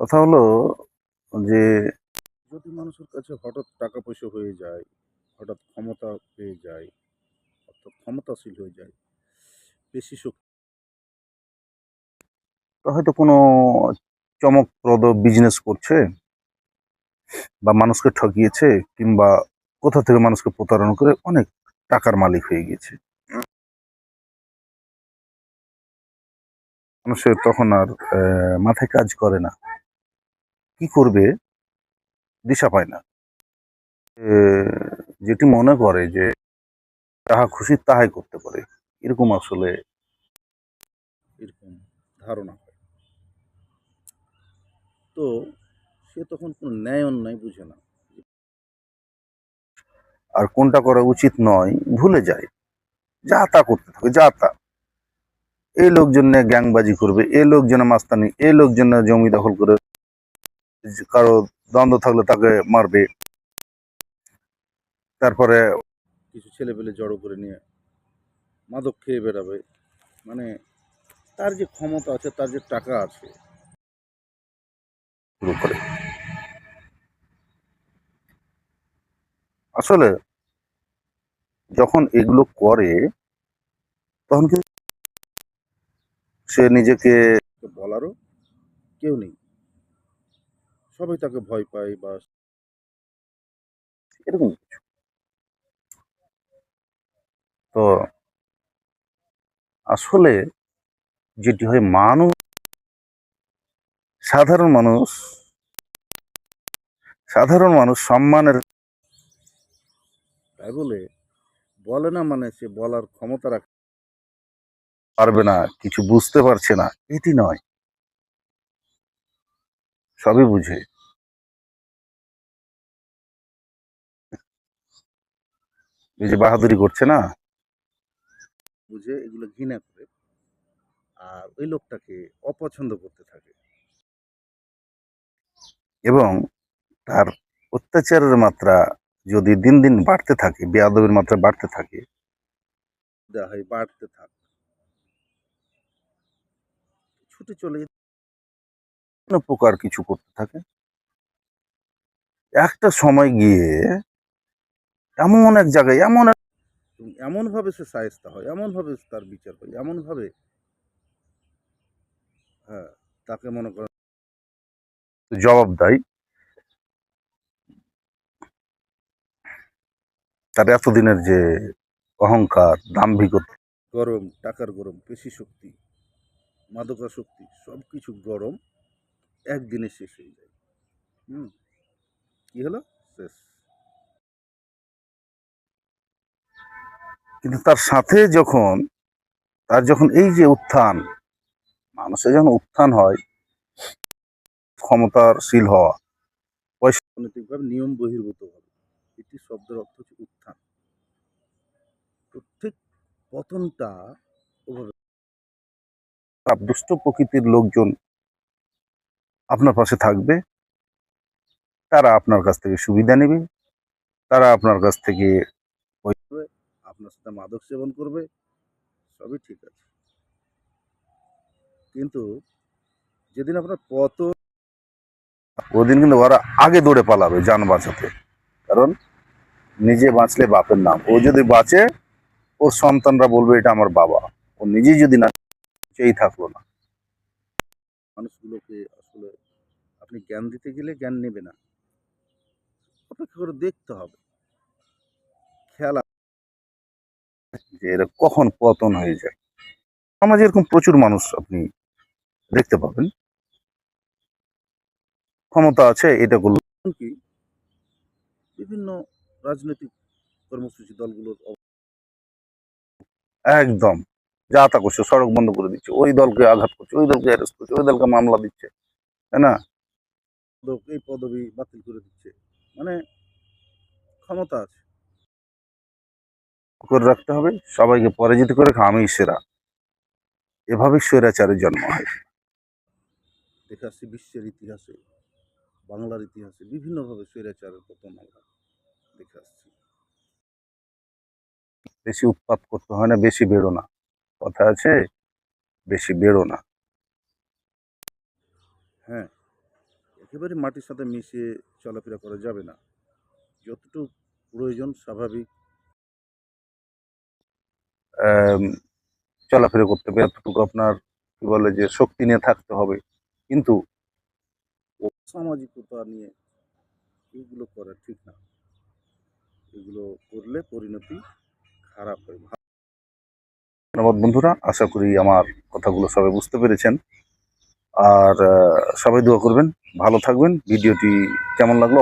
কথা হলো যে যদি মানুষের কাছে হঠাৎ টাকা পয়সা হয়ে যায় হঠাৎ ক্ষমতা পেয়ে যায় অর্থাৎ ক্ষমতাশীল হয়ে যায় বেশি শক্তি হয়তো কোনো চমকপ্রদ বিজনেস করছে বা মানুষকে ঠকিয়েছে কিংবা কোথা থেকে মানুষকে প্রতারণা করে অনেক টাকার মালিক হয়ে গেছে মানুষের তখন আর মাথায় কাজ করে না। কি করবে? দিশা পায় না। এ, যেটি মনে করে যে তাহা খুশি তাহাই করতে পারে। এরকম আসলে এরকম ধারণা হয়। তো সে তখন কোনো ন্যায় অন্যায় বুঝে না। আর কোনটা করা উচিত নয় ভুলে যায়। যা তা করতে থাকে যা তা। এই লোকজন গ্যাংবাজি করবে এই লোকজন মাস্তানি এই লোকজন জমি দখল করে কারও দ্বন্দ্ব থাকলে তাকে মারবে। তারপরে কিছু ছেলে পেলে জড়ো করে নিয়ে মাদক খেয়ে বেড়াবে। মানে তার যে ক্ষমতা আছে তার যে টাকা আছে। শুরু করে। আসলে যখন এগুলো করে তখন কিন্তু সে নিজেকে বলারও কেউ নেই। সবাই তাকে ভয় পায় বা এরকম কিছু। তো আসলে যেটি হয় মানুষ সাধারণ মানুষ সাধারণ মানুষ সম্মানের তাই বলে বলে না মানে সে বলার ক্ষমতা রাখে পারবে না কিছু বুঝতে পারছে না এটি নয়। সবই বুঝে। এই যে বাহাদুরি করছে না? বুঝে এগুলো ঘৃণা করে আর ওই লোকটাকে অপছন্দ করতে থাকে। এবং তার অত্যাচারের মাত্রা যদি দিন দিন বাড়তে থাকে বেয়াদবের মাত্রা বাড়তে থাকে দেওয়া হয় বাড়তে থাকে। ছুটে চলে কোনো প্রকার কিছু করতে থাকে। একটা সময় গিয়ে এমন এক জায়গায়, এমন এমনভাবে সে সায়স্তা হয়, এমনভাবে তার বিচার হয়, এমনভাবে হ্যাঁ তাকে মনে করেন জবাব দেয় তার এতদিনের যে অহংকার, দাম্ভিকতা, গরম, টাকার গরম, পেশি শক্তি মাদকাশক্তি সব কিছু গরম। একদিনে শেষ হয়ে যায়। হুম? কি হলো? শেষ। কিন্তু তার সাথে যখন, তার যখন এই যে উত্থান, মানুষের যখন উত্থান হয়, ক্ষমতাশীল হওয়া অর্থনৈতিকভাবে নিয়ম বহির্ভূত হবে। এটি শব্দের অর্থ হচ্ছে উত্থান। ঠিক পতনটা দুষ্ট প্রকৃতির লোকজন আপনার পাশে থাকবে। তারা আপনার কাছ থেকে সুবিধা নেবে। তারা আপনার কাছ থেকে আপনার সাথে মাদক সেবন করবে। সবই ঠিক আছে। কিন্তু যেদিন আপনার পতন ওদিন কিন্তু ওরা আগে দৌড়ে পালাবে যান বাঁচাতে। কারণ নিজে বাঁচলে বাপের নাম। ও যদি বাঁচে, ওর সন্তানরা বলবে, এটা আমার বাবা। ও নিজেই যদি না, সেই থাকল না। মানুষগুলোকে আসলে আপনি জ্ঞান দিতে গেলে জ্ঞান নেবে না। অপেক্ষা করে দেখতে হবে। খেলা যে এরা কখন পতন হয়ে যায়। সমাজে এরকম প্রচুর মানুষ আপনি দেখতে পাবেন। ক্ষমতা আছে এটা করল কি বিভিন্ন রাজনৈতিক কর্মসূচি দলগুলোর একদম। যা তা করছে সড়ক বন্ধ করে দিচ্ছে ওই দলকে আঘাত করছে ওই দলকে অ্যারেস্ট করছে ওই দলকে মামলা দিচ্ছে তাই না? এই পদবি বাতিল করে দিচ্ছে মানে ক্ষমতা আছে। করে রাখতে হবে সবাইকে পরাজিত করে আমি সেরা। এভাবে স্বৈরাচারের জন্ম হয়। দেখে আসছি বিশ্বের ইতিহাসে বাংলার ইতিহাসে বিভিন্নভাবে স্বৈরাচারের পতন আমরা দেখে আসছি। বেশি উৎপাত করতে হয় না বেশি বেরো না কথা আছে, বেশি বেরো না। হ্যাঁ একেবারে মাটির সাথে মিশিয়ে চলাফেরা করা যাবে না। যতটুকু প্রয়োজন স্বাভাবিক। চলাফেরা করতে হবে। এতটুকু আপনার কি বলে যে শক্তি নিয়ে থাকতে হবে। কিন্তু সামাজিকতা নিয়ে এগুলো করা ঠিক না। এগুলো করলে পরিণতি খারাপ হয় ধন্যবাদ বন্ধুরা, আশা করি আমার কথাগুলো সবাই বুঝতে পেরেছেন। আর সবাই দোয়া করবেন, ভালো থাকবেন। ভিডিওটি কেমন লাগল?